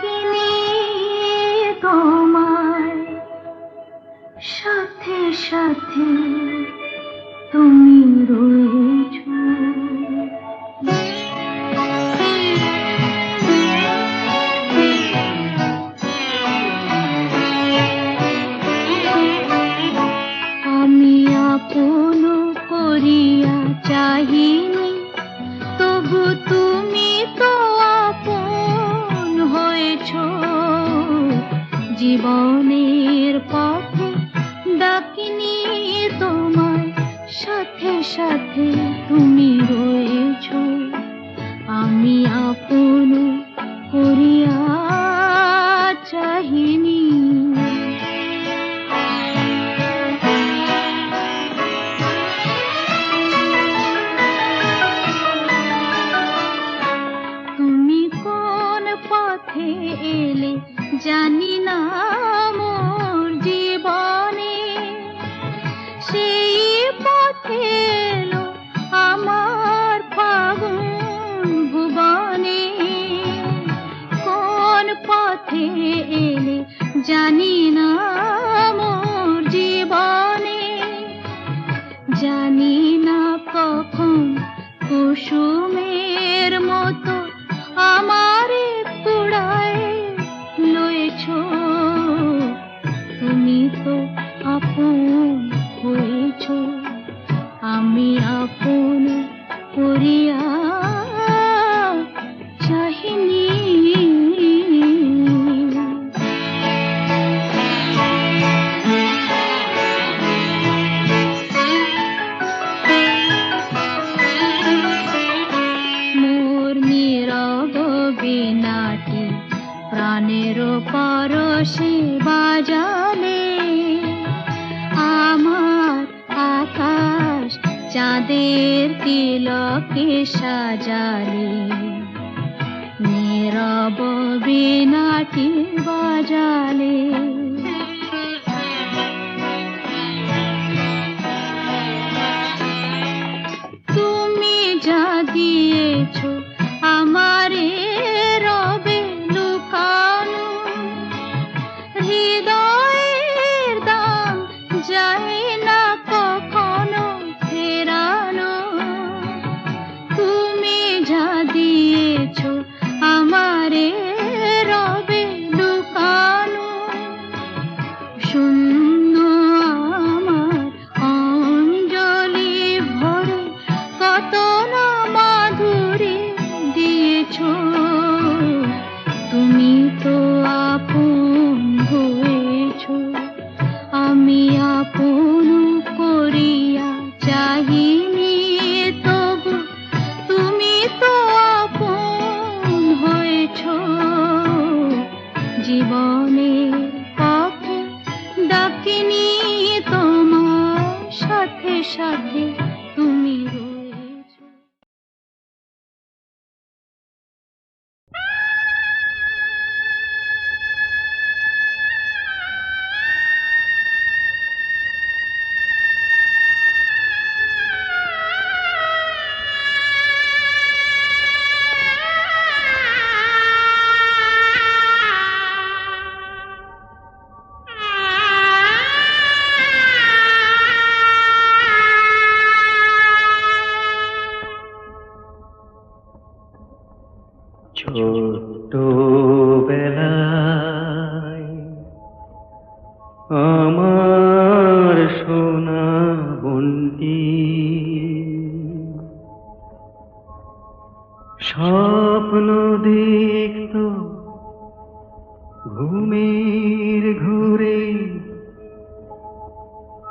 কিনে এলো আমার ফাগুন কোন পথে জানি সাজালে দিয়েছো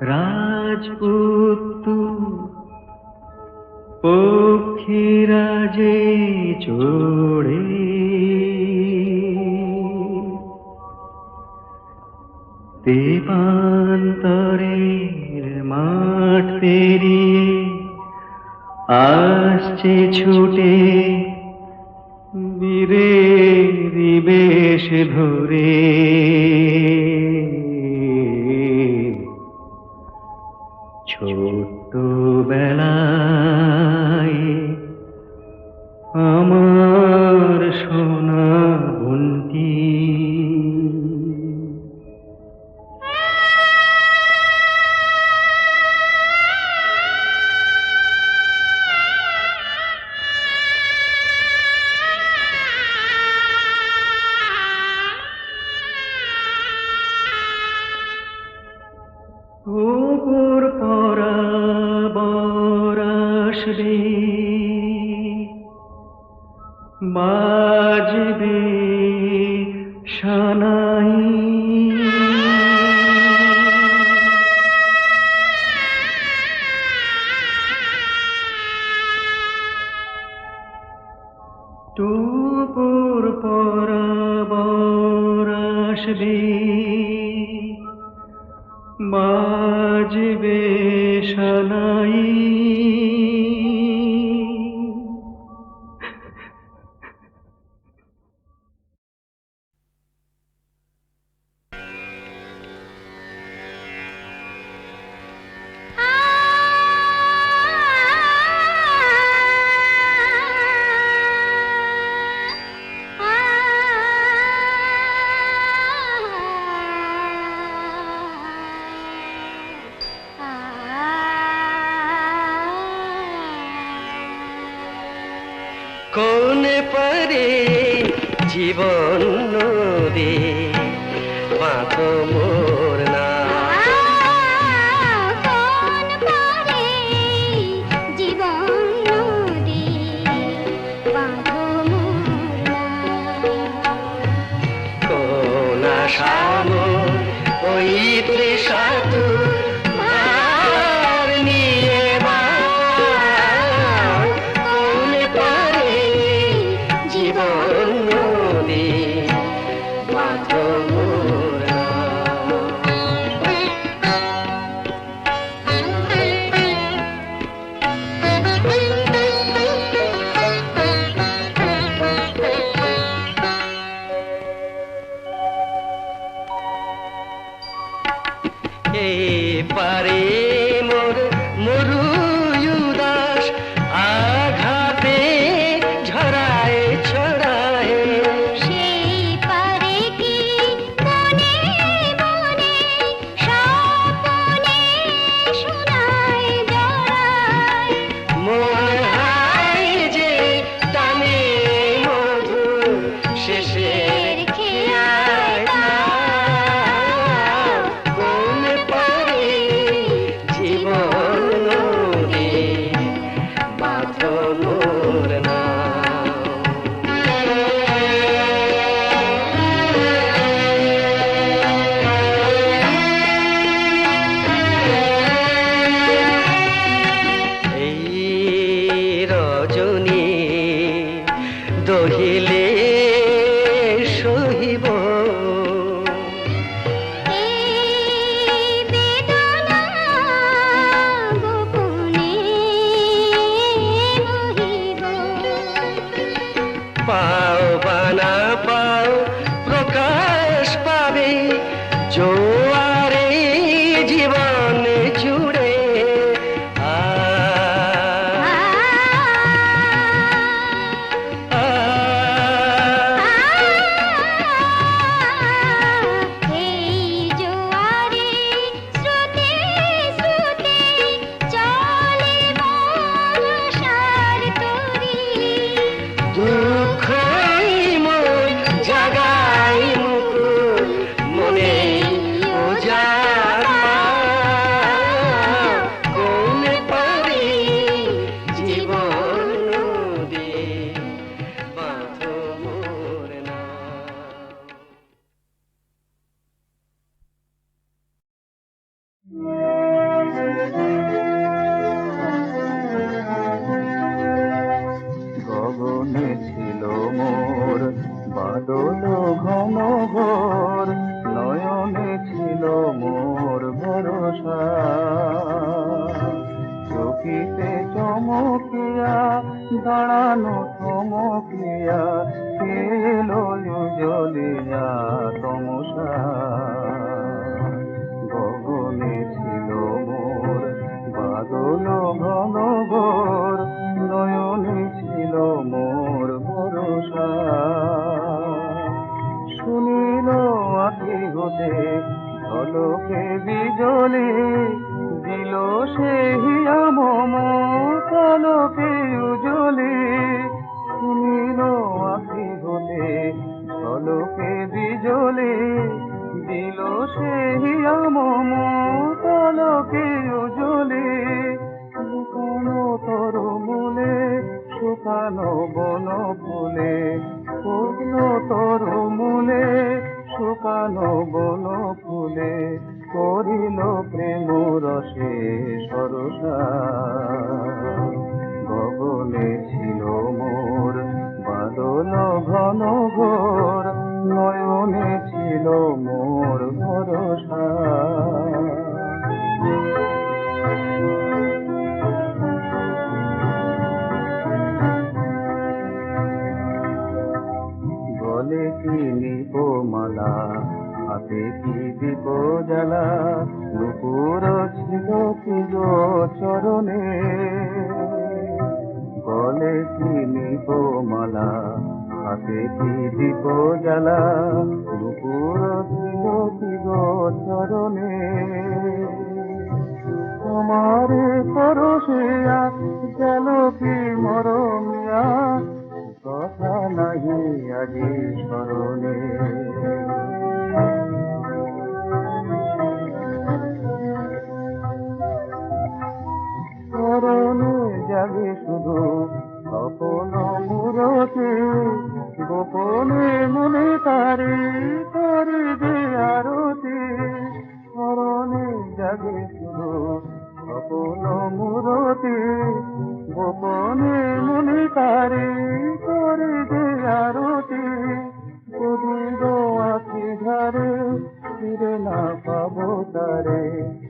রাজপুত পক্ষীরা যে চড়ে। দেবান্তরের মাঠ পেরিয়ে আসছে ছুটে ঝলকে বিজলি দিল সেই মম কালকে উজলি শুনিল আখি হতে ঝলকে বিজলি দিল সেই মম কালকে উজলি লুকানো তরু মূলে শুকানো বন ফুলে পূর্ণ তরু মূলে শুকানো বন ফুলে করিল প্রেম রসে সরসা গগনে ছিল মোর বাদল ঘন ঘোর, নয়নে ছিল মোর ভরসা। মুরতে গোপনে মনে তারে তারে যে আরতি। যাবে শুধু স্বপন মুরতে। গোপনে মনে তারে তারে যে আরতি। গো আখি ধারে ফিরে না পাবো তারে।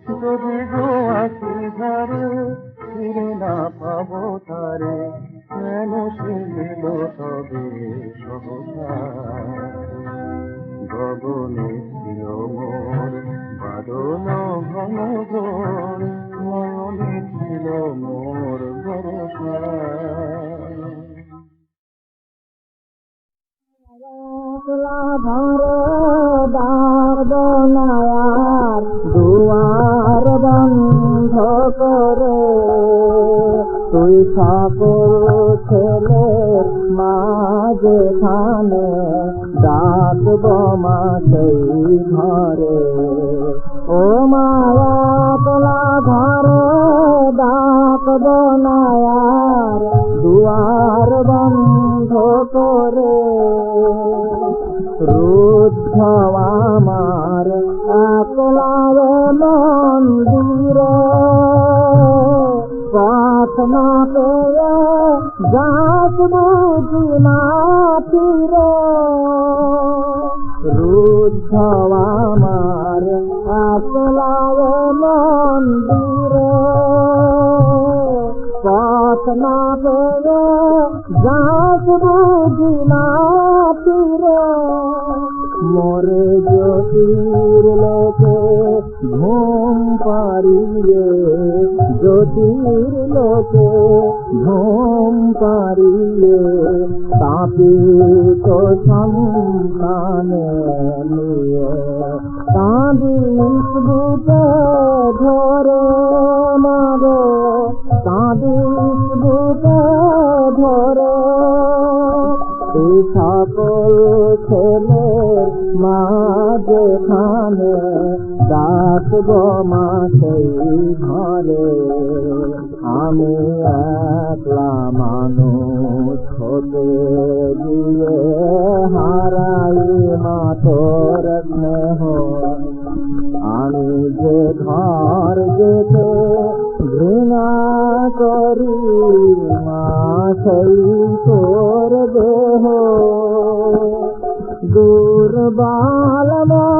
যদি গো আখি ধারে ফিরে না পাবো তারে। সে দিল তবে সহসা গগনে ছিল মোর বাদন ঘন ঘোর মনে ছিল মোর ভরসা। বনায়ার একলারে মন্দিরে পথ না পেয়ে গাছ বুঝি না ফিরে মোরে জ্যোতির লোকে ঘুম পারিয়ে জ্যোতির লোকে ঘুম পারিয়ে তাপিত সন্তানে নিয়ে। কাঁদিস বুকে ধরে কাঁদিস বুকে ধরে। সকল ছেলের মা যেখানে ডাকব মা সেই ঘরে। আমি একলা মানুষ হতে গিয়ে হারাই মা তো ঘৃণা করি মা তোর দেহ দুর্বাল মা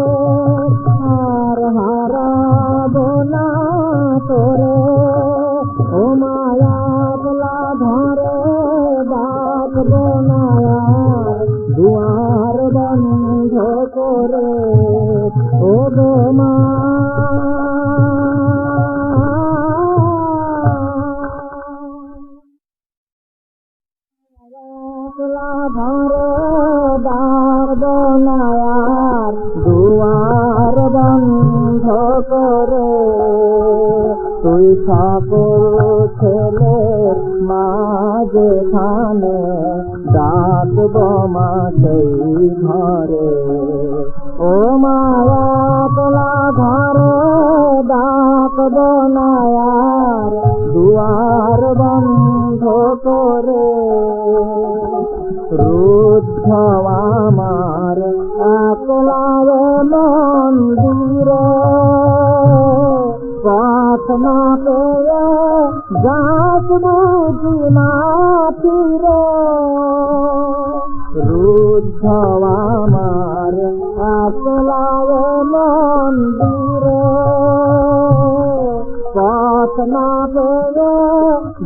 পথ না পেয়ে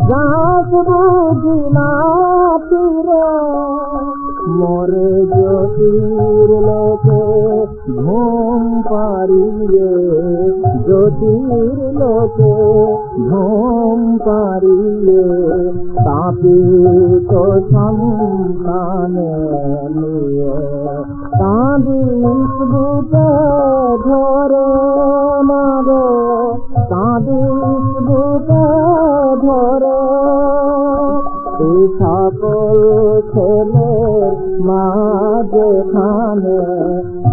যাস বুঝি মাটিরে মোরে জ্যোতির লোকে ঘুম পারিয়ে জ্যোতির লোকে ঘুম পারিয়ে তাপি তো সন্তানে নিয়ে কাঁদিস বুকে ধরে মাগো কাঁদিস সকল ছেলের মা যেখানে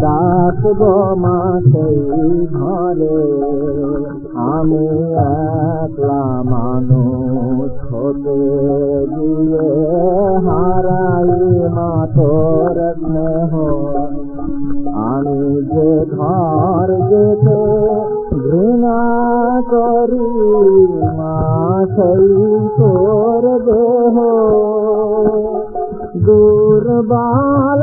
ডাকব মা সেই ঘরে। আমি একলা মানুষ হতে গিয়ে হারাই মা दूरबाल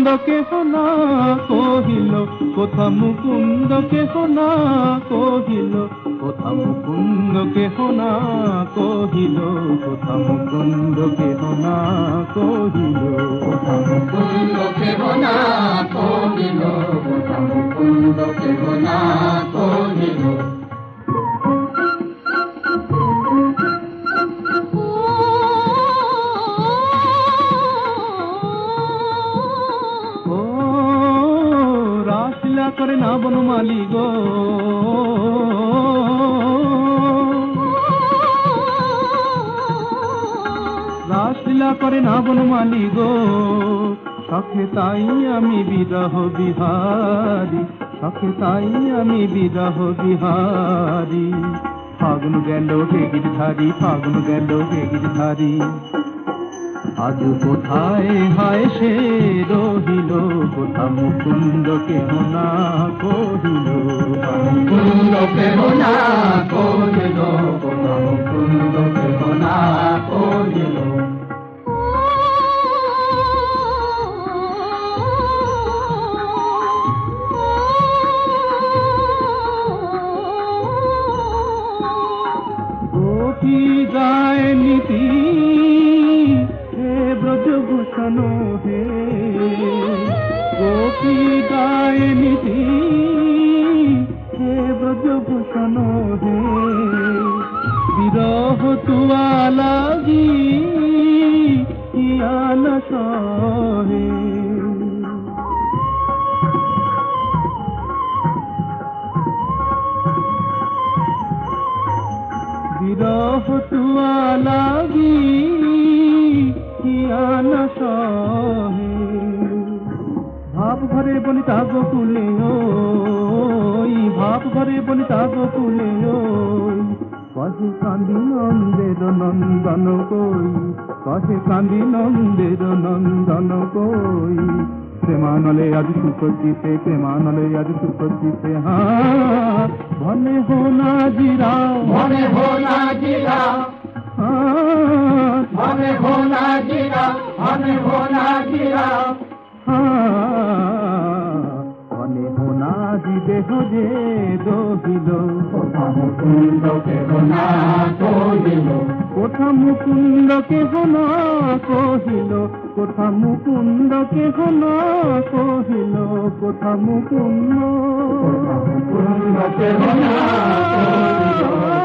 মুকুন্দ কেহ না কহিল কোথা মুকুন্দ কেহ না কহিল কোথা মুকুন্দ কেহ না কহিল কোথা মুকুন্দ কেহ না কহিল। কোথা মুকুন্দ কেহ না কহিল কোথা মুকুন্দ কেহ না কহিল। বনমালি গো রাসলীলা করে না বনমালি গো শখে তাই আমি বিরহ বিহারি। শখে তাই আমি বিরহ বিহারি। ফাগুন গেল হেগির ধারি, ফাগুন গেল হেগির ধারি। আজ কোথায় হায় সে রহিল? কোথা মুকুন্দ কেহ না কহিল? মুকুন্দ কেহ না কহিল? কোথা মুকুন্দ কেহ না গোপী গায় নীতি ব্রজভূষণ হে। গোপী গায়নিধি হে ব্রজভূষণ হে। বিরহ তুয়া লাগি ইয়ান সহে ঘরে বনিতা গোকুলে ওই ভাব ঘরে বলি বনিতা গোকুলে ওই। কহে কান্দি নন্দের নন্দন কই কহে কান্দি নন্দের নন্দন কই। প্রেমানলে আজ সুখ চিতে প্রেমানলে আজ সুখ চিতে হা ভনে হো না জিরা ভনে হো না জিরা। ভনে হো না জিরা ভনে হো না জিরা। মনে হোনা দিবে যে দহিল। কোথা মুকুন্দ কেহ না কহিল? কোথা মুকুন্দ কেহ না কহিল? কোথা মুকুন্দ কেহ না কহিল? কোথা মুকুন্দ? মুকুন্দ কেহ না কহিল?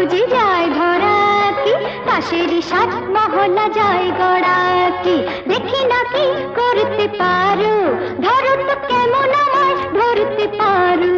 সহজে যায় ধরা কি? পাশের সাত মহলা যায় গড়া কি? দেখি নাকি করতে পারো? ধরো তো কেমন আমার ধরতে পারো?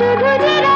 হায় শুধু